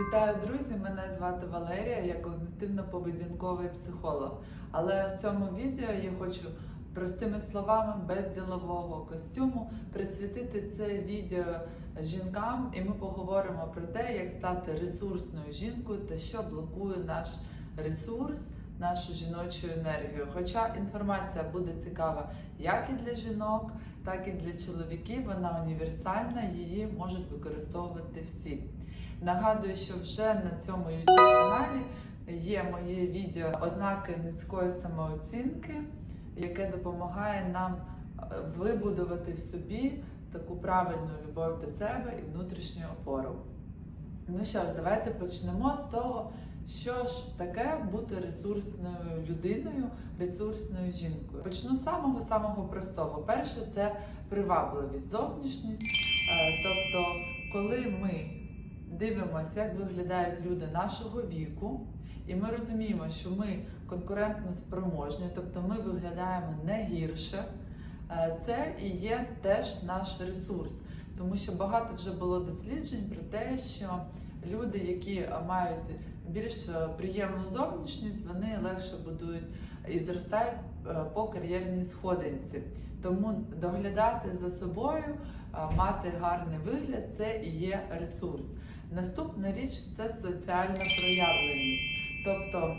Вітаю, друзі! Мене звати Валерія, я когнитивно-поведінковий психолог. Але в цьому відео я хочу простими словами, без ділового костюму, присвятити це відео жінкам, і ми поговоримо про те, як стати ресурсною жінкою та що блокує наш ресурс, нашу жіночу енергію. Хоча інформація буде цікава як і для жінок, так і для чоловіків. Вона універсальна, її можуть використовувати всі. Нагадую, що вже на цьому youtube каналі є моє відео ознаки низької самооцінки, яке допомагає нам е, вибудувати в собі таку правильну любов до себе і внутрішню опору. Ну що ж, давайте почнемо з того, що ж таке бути ресурсною людиною, ресурсною жінкою. Почну з самого самого простого. Перше це привабливість, зовнішність. Е, Тобто, коли ми дивимося, як виглядають люди нашого віку, і ми розуміємо, що ми конкурентно спроможні, тобто ми виглядаємо не гірше. Е, Це і є теж наш ресурс, тому що багато вже було досліджень про те, що люди, які мають більш е, приємну зовнішність, вони легше будують і зростають е, по кар'єрній сходинці. Тому доглядати за собою, мати гарний вигляд це і є ресурс. Наступна річ це соціальна проявленість. Тобто,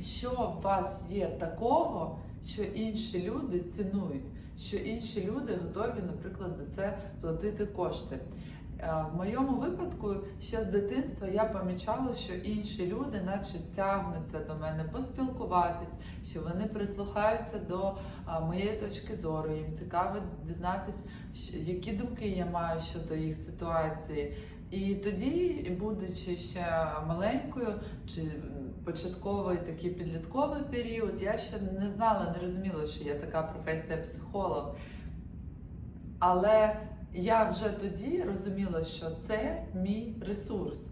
що у вас є такого, що інші люди цінують, що інші люди готові, наприклад, за це платити кошти. Е, В моєму випадку ще з дитинства я помічала, що інші люди, наче тягнуться до мене поспілкуватись, що вони прислухаються до моєї точки зору. Їм цікаво дізнатись, щ- які думки я маю щодо їх ситуації. І тоді, будучи ще маленькою, чи початковий такий підлітковий період, я ще не знала, не розуміла, що є така професія психолог. Але я вже тоді розуміла, що це мій ресурс.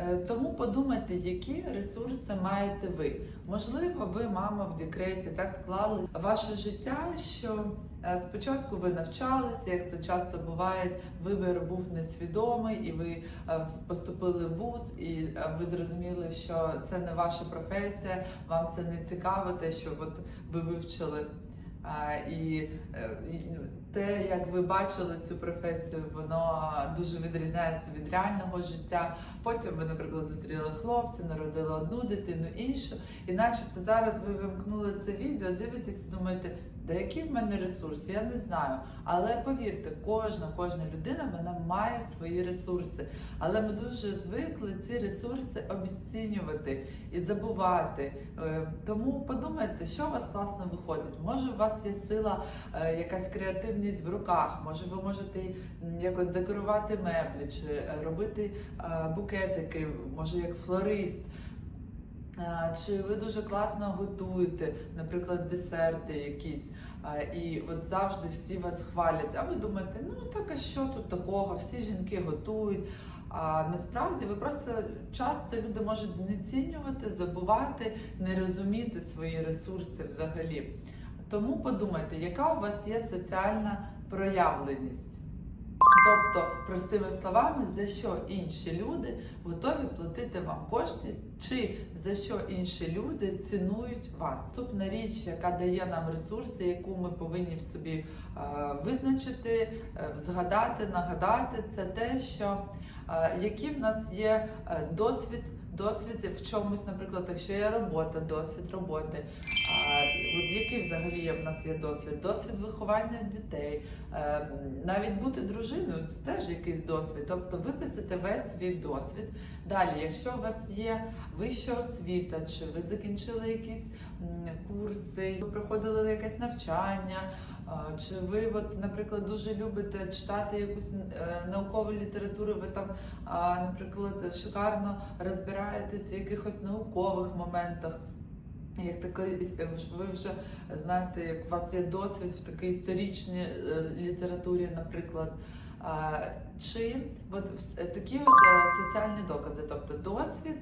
Е, Тому подумайте, які ресурси маєте ви. Можливо, ви мама в декреті, так склали ваше життя, що е, спочатку ви навчалися, як це часто буває, вибір був несвідомий, і ви е, поступили в вуз, і ви зрозуміли, що це не ваша професія, вам це не цікаво, те, що от ви вивчили. І і те, як ви бачили цю професію, воно дуже відрізняється від реального життя. Потім ви, наприклад, зустріли хлопця, народили одну дитину, іншу, і начебто зараз ви вимкнули це відео, дивитесь і думаєте, да який в мене ресурс, я не знаю. Але повірте, кожна, кожна людина вона має свої ресурси. Але ми дуже звикли ці ресурси обесцінювати і забувати. Е, Тому подумайте, що у вас класно виходить. Може, у вас є сила, е, якась креативність в руках, може, ви можете якось декорувати меблі чи е, робити е, букетики, може як флорист. Чи ви дуже класно готуєте, наприклад, десерти якісь, і от завжди всі вас хвалять. А ви думаєте, ну так а що тут такого? Всі жінки готують. А насправді ви просто часто люди можуть знецінювати, забувати, не розуміти свої ресурси взагалі. Тому подумайте, яка у вас є соціальна проявленість. Тобто, простими словами, за що інші люди готові платити вам кошти, чи за що інші люди цінують вас. Наступна річ, яка дає нам ресурси, яку ми повинні в собі е, визначити, е, згадати, нагадати, це те, що е, який в нас є е, досвід. Досвід в чомусь, наприклад, якщо є робота, досвід роботи. А, от який взагалі в нас є досвід? Досвід виховання дітей, е, навіть бути дружиною це теж якийсь досвід. Тобто виписати весь свій досвід. Далі, якщо у вас є вища освіта, чи ви закінчили якісь курси, ви проходили якесь навчання. Чи ви, от, наприклад, дуже любите читати якусь е, наукову літературу, ви там, наприклад, шикарно розбираєтесь в якихось наукових моментах. Як такий, ви вже знаєте, як у вас є досвід в такій історичній е, літературі, наприклад. Чи от такі от е, соціальні докази, тобто досвід,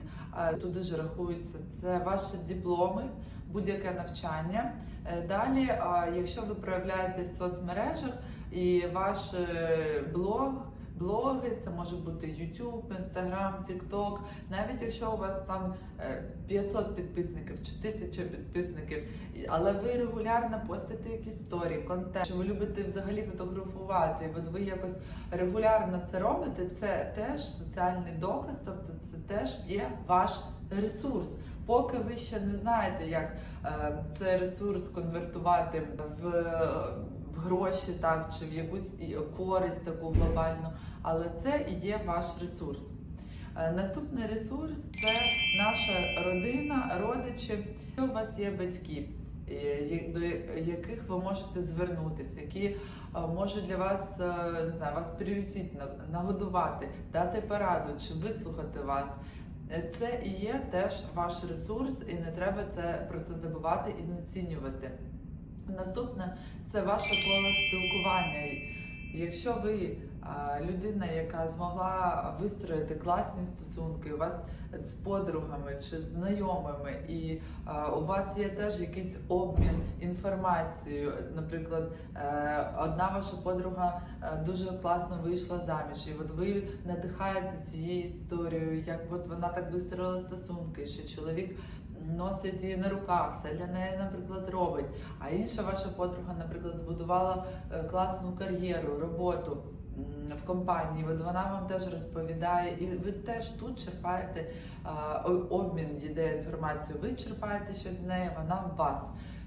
туди ж рахується це ваші дипломи, будь-яке навчання. Е, Далі, якщо ви проявляєтесь в соцмережах і ваш е, блог блоги, це може бути YouTube, Instagram, TikTok. Навіть якщо у вас там е, 500 підписників чи 1000 підписників, але ви регулярно постите якісь сторі, контент, чи ви любите взагалі фотографувати, і от ви якось регулярно це робите, це теж соціальний доказ, тобто це теж є ваш ресурс. Поки ви ще не знаєте, як е, цей ресурс конвертувати в, в гроші, так чи в якусь користь таку глобальну, але це є ваш ресурс. Е, Наступний ресурс це наша родина, родичі. Якщо у вас є батьки, е, до яких ви можете звернутися, які е, можуть для вас не знаю, вас приютити, нагодувати, дати пораду чи вислухати вас. Це і є теж ваш ресурс, і не треба це про це забувати і знецінювати. Наступне це ваше коло спілкування. Якщо ви людина, яка змогла вистроїти класні стосунки, у вас з подругами чи знайомими, і у вас є теж якийсь обмін інформацією. Наприклад, е, одна ваша подруга е, дуже класно вийшла заміж, і от ви надихаєтесь її історією, як от вона так вистроїла стосунки, що чоловік носить її на руках, все для неї, наприклад, робить. А інша ваша подруга, наприклад, збудувала е, класну кар'єру, роботу в компанії. От вона вам теж розповідає, і ви теж тут черпаєте обмін йде інформацією. Ви черпаєте щось в неї, вона в вас.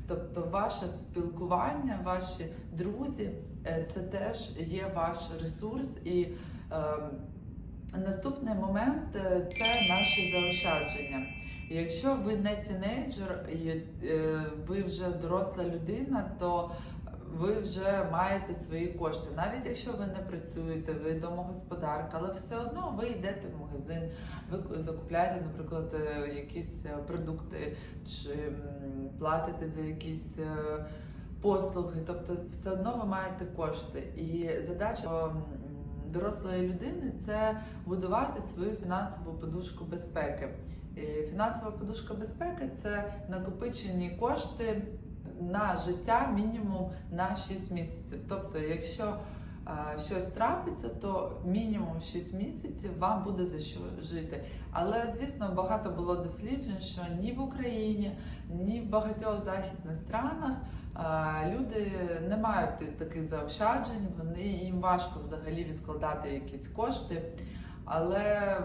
Тобто, ваше спілкування, ваші друзі, е, це теж є ваш ресурс. І ем, наступний момент е, це наші заощадження. Якщо ви не тінейджер і е, ви вже доросла людина, то ви вже маєте свої кошти. Навіть якщо ви не працюєте, ви домогосподарка, але все одно ви йдете в магазин, ви закупляєте, наприклад, е, якісь е, продукти чи платите за якісь е, послуги. Тобто, все одно ви маєте кошти. І задача дорослої людини це будувати свою фінансову подушку безпеки. Фінансова подушка безпеки це накопичені кошти на життя мінімум на 6 місяців. Тобто, якщо а, щось трапиться, то мінімум 6 місяців вам буде за що жити. Але звісно, багато було досліджень, що ні в Україні, ні в багатьох західних странах а, люди не мають таких заощаджень, вони їм важко взагалі відкладати якісь кошти. Але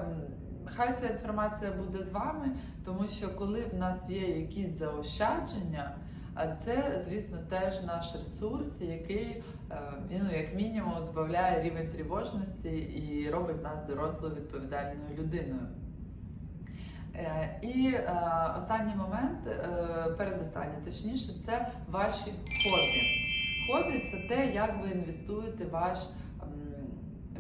хай ця інформація буде з вами, тому що коли в нас є якісь заощадження, а це, звісно, теж наш ресурс, який е, ну, як мінімум збавляє рівень тривожності і робить нас дорослою відповідальною людиною. Е, І е, останній момент, передостанній точніше, це ваші хобі. Хобі це те, як ви інвестуєте ваш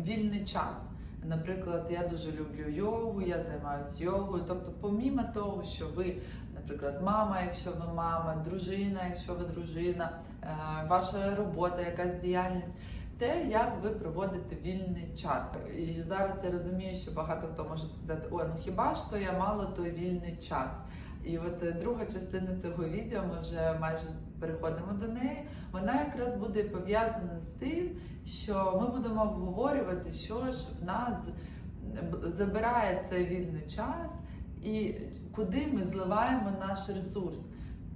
вільний час. Наприклад, я дуже люблю йогу, я займаюся йогою. Тобто, помімо того, що ви, наприклад, мама, якщо ви мама, дружина, якщо ви дружина, е, ваша робота, якась діяльність, те, як ви проводите вільний час. І зараз я розумію, що багато хто може сказати, ой, ну хіба ж то я мала той вільний час? І от е, друга частина цього відео, ми вже майже переходимо до неї. Вона якраз буде пов'язана з тим, що ми будемо обговорювати, що ж в нас забирає цей вільний час і куди ми зливаємо наш ресурс.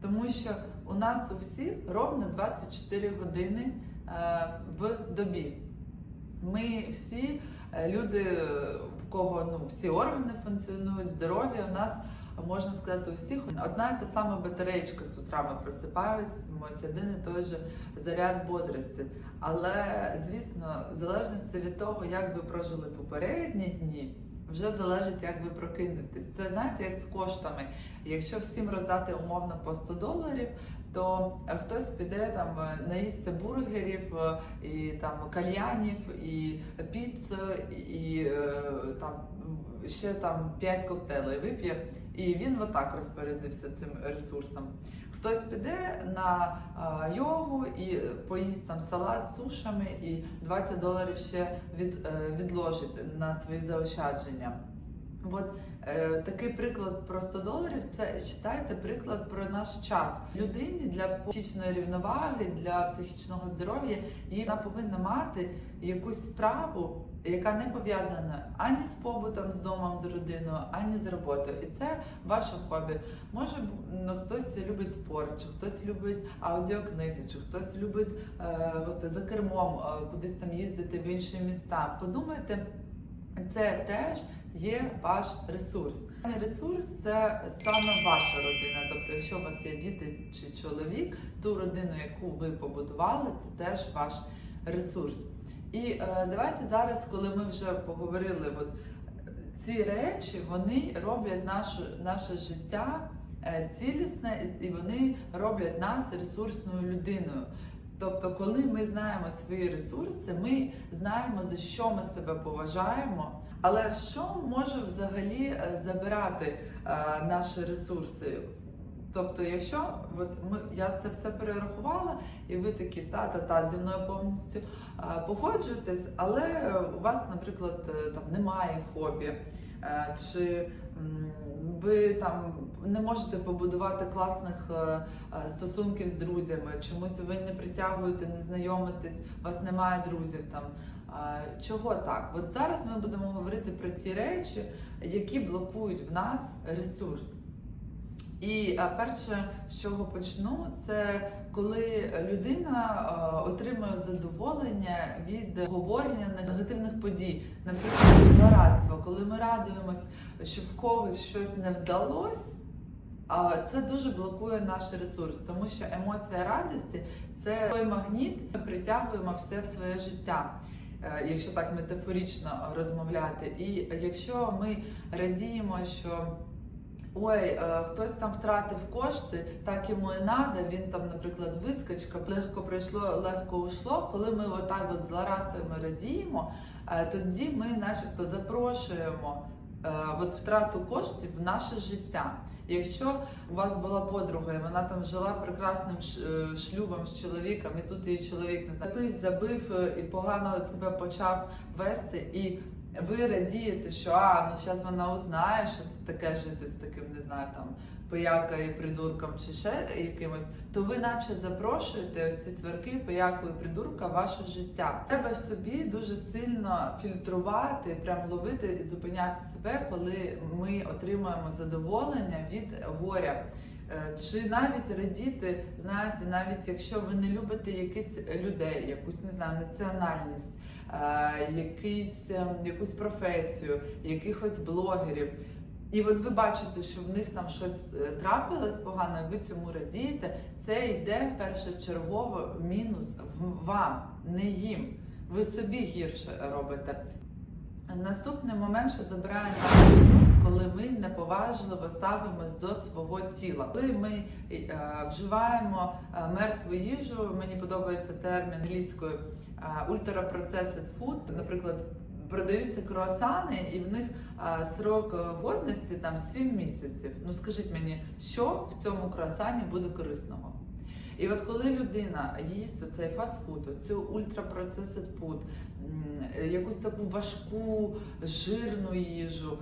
Тому що у нас у всіх ровно 24 години е, в добі. Ми всі е, люди, е, в кого ну, всі органи функціонують, здоров'я у нас. Можна сказати, у всіх одна і та сама батареєчка з утра ми просипаємось, один і той же заряд бодрості. Але звісно, в залежності від того, як ви прожили попередні дні, вже залежить, як ви прокинетесь. Це знаєте, як з коштами. Якщо всім роздати умовно по 100 доларів, то е, хтось піде там е, наїсться бургерів, е, і там кальянів, і піцу, і там ще там 5 коктейлей вип'є. І він отак розпорядився цим ресурсом. Хтось піде на йогу і поїсть там салат з сушами і 20 доларів ще від, е, відложить на свої заощадження. От е, такий приклад про 100 доларів це читайте приклад про наш час. Людині для психічної рівноваги, для психічного здоров'я їй вона повинна мати якусь справу, яка не пов'язана ані з побутом, з домом, з родиною, ані з роботою. І це ваше хобі. Може, ну, хтось любить спорт, чи хтось любить аудіокниги, чи хтось любить е, от, за кермом е, кудись там їздити в інші міста. Подумайте, це теж є ваш ресурс. Ресурс це саме ваша родина. Тобто, якщо у вас є діти чи чоловік, ту родину, яку ви побудували, це теж ваш ресурс. І е, давайте зараз, коли ми вже поговорили, от ці речі вони роблять нашу, наше життя е, цілісне і вони роблять нас ресурсною людиною. Тобто, коли ми знаємо свої ресурси, ми знаємо за що ми себе поважаємо. Але що може взагалі е, забирати е, наші ресурси? Тобто, якщо от ми я це все перерахувала, і ви такі та-та-та зі мною повністю е, погоджуєтесь, але у вас, наприклад, е, там немає хобі, е, чи м, ви там не можете побудувати класних е, е, стосунків з друзями, чомусь ви не притягуєте, не знайомитесь, у вас немає друзів там. А, Чого так? От зараз ми будемо говорити про ті речі, які блокують в нас ресурс. І перше, з чого почну, це коли людина отримує задоволення від говорення негативних подій, наприклад, злорадство, коли ми радуємось, що в когось щось не вдалося. Це дуже блокує наш ресурс, тому що емоція радості це той магніт, ми притягуємо все в своє життя. Е, Якщо так метафорично розмовляти, і якщо ми радіємо, що ой, е, хтось там втратив кошти, так йому і надо, він там, наприклад, вискочка, легко прийшло, легко ушло. Коли ми отак от злорадствами радіємо, е, тоді ми, начебто, запрошуємо е, от втрату коштів в наше життя. Якщо у вас була подруга, і вона там жила прекрасним шлюбом з чоловіком, і тут її чоловік не забив, забив і погано себе почав вести, і ви радієте, що а ну зараз вона узнає, що це таке жити з таким, не знаю, там пиякою, придурком чи ще якимось, то ви наче запрошуєте ці сварки, пияку і придурка в ваше життя. Треба собі дуже сильно фільтрувати, прям ловити і зупиняти себе, коли ми отримуємо задоволення від горя. Е, Чи навіть радіти, знаєте, навіть якщо ви не любите якихось людей, якусь не знаю, національність, якийсь, ем, якусь професію, якихось блогерів. І от ви бачите, що в них там щось е, трапилось погано, ви цьому радієте. Це йде першочергово мінус вам, не їм. Ви собі гірше робите. Наступний момент, що забирає ресурс, коли ми неповажливо ставимось до свого тіла. Коли ми е, вживаємо е, мертву їжу, мені подобається термін англійською е, ultra-processed наприклад. Продаються круасани, і в них срок годності там 7 місяців. Ну скажіть мені, що в цьому круасані буде корисного? І от коли людина їсть цей фастфуд, цю ультрапроцесед фуд, якусь таку важку жирну їжу,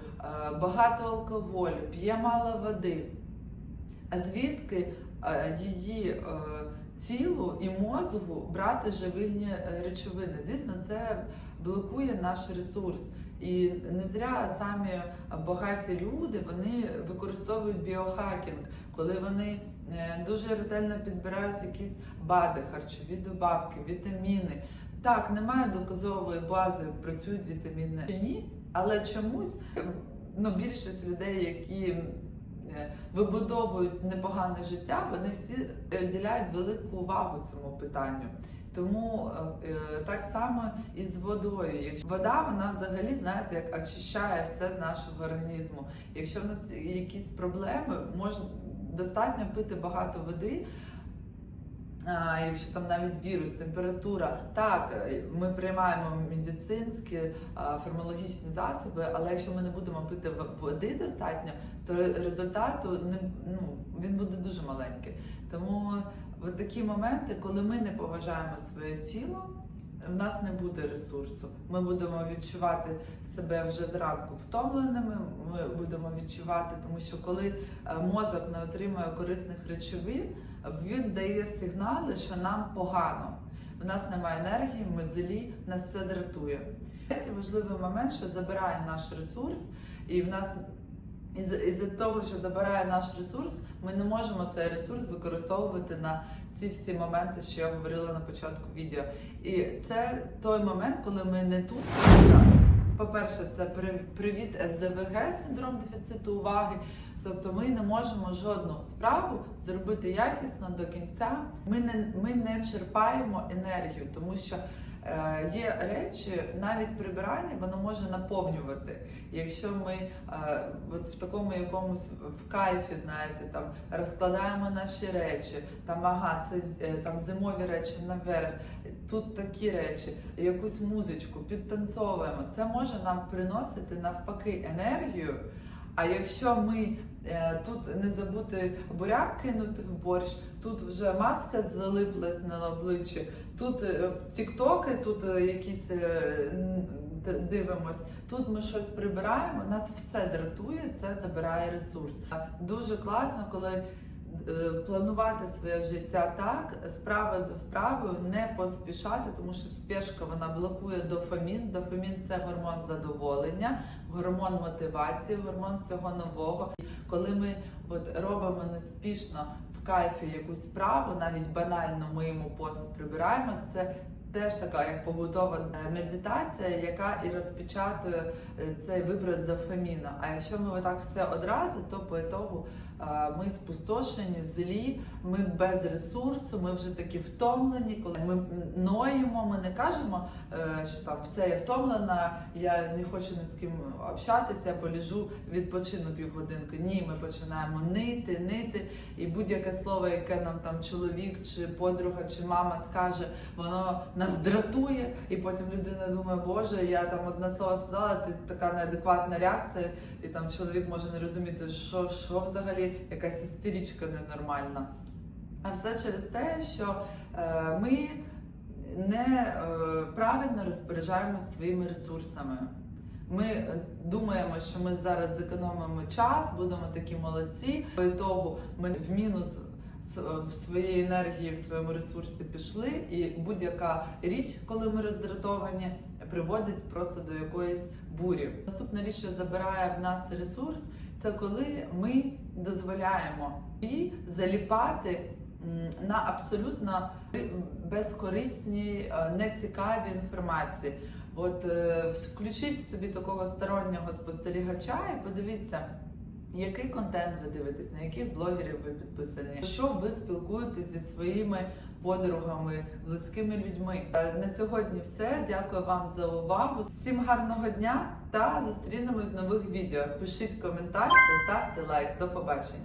багато алкоголю, п'є мало води, а звідки її тілу і мозгу брати живильні е, речовини? Звісно, це блокує наш ресурс. І не зря самі багаті люди вони використовують біохакінг, коли вони е, дуже ретельно підбирають якісь БАДи, харчові добавки, вітаміни. Так, немає доказової бази, працюють вітаміни чи ні, але чомусь ну, більшість людей, які вибудовують непогане життя, вони всі приділяють велику увагу цьому питанню. Тому е, е, так само і з водою. Вода, вона взагалі знаєте, як очищає все з нашого організму. Якщо в нас якісь проблеми, можна достатньо пити багато води. А, якщо там навіть вірус, температура, так е, ми приймаємо медицинські а, фармакологічні засоби, але якщо ми не будемо пити води достатньо, то результату не ну він буде дуже маленький. Тому в такі моменти, коли ми не поважаємо своє тіло, в нас не буде ресурсу. Ми будемо відчувати себе вже зранку втомленими. Ми будемо відчувати, тому що коли е, мозок не отримує корисних речовин, він дає сигнали, що нам погано. У нас немає енергії, ми злі, нас це дратує. Третій важливий момент, що забирає наш ресурс, і в нас із- із-за того, що забирає наш ресурс, ми не можемо цей ресурс використовувати на ці всі моменти, що я говорила на початку відео. І це той момент, коли ми не тут. По-перше, це при- привіт СДВГ, синдром дефіциту уваги. Тобто ми не можемо жодну справу зробити якісно до кінця. Ми не, ми не черпаємо енергію, тому що є речі, навіть прибирання воно може наповнювати. Якщо ми е, от в такому якомусь в кайфі, знаєте, там розкладаємо наші речі, там ага, це е, там зимові речі наверх, тут такі речі, якусь музичку, підтанцовуємо. Це може нам приносити навпаки енергію. А якщо ми е, тут не забути буряк кинути в борщ, тут вже маска залиплась на обличчі, тут е, тіктоки, тут е, якісь е, дивимось. Тут ми щось прибираємо, нас все дратує, це забирає ресурс. Дуже класно, коли е, планувати своє життя так, справа за справою, не поспішати, тому що спешка вона блокує дофамін. Дофамін це гормон задоволення, гормон мотивації, гормон всього нового. Коли ми от робимо неспішно в кайфі якусь справу, навіть банально миємо посуд, прибираємо, це теж така як побутова е, медитація, яка і розпечатує е, цей виброс дофаміна. А якщо ми отак все одразу, то по ітогу е, ми спустошені, злі, ми без ресурсу, ми вже такі втомлені. Коли ми ноємо, ми не кажемо, е, що там все я втомлена, я не хочу ні з ким общатися, я поліжу, відпочину півгодинки. Ні, ми починаємо нити, нити, і будь-яке слово, яке нам там чоловік, чи подруга, чи мама скаже, воно нас дратує, і потім людина думає, боже, я там одне слово сказала, ти така неадекватна реакція, і там чоловік може не розуміти, що, що взагалі якась істеричка ненормальна. А все через те, що е, ми не е, розпоряджаємося своїми ресурсами. Ми е, думаємо, що ми зараз зекономимо час, будемо такі молодці. По ітогу ми в мінус в своїй енергії, в своєму ресурсі пішли, і будь-яка річ, коли ми роздратовані, приводить просто до якоїсь бурі. Наступна річ, що забирає в нас ресурс, це коли ми дозволяємо і заліпати на абсолютно безкорисні, нецікаві нецікавій інформації. От е, включіть собі такого стороннього спостерігача і подивіться. Який контент ви дивитесь, на яких блогерів ви підписані? Що ви спілкуєтесь зі своїми подругами, близькими людьми? Е, На сьогодні все. Дякую вам за увагу. Всім гарного дня та зустрінемось в нових відео. Пишіть коментар та ставте лайк. До побачення.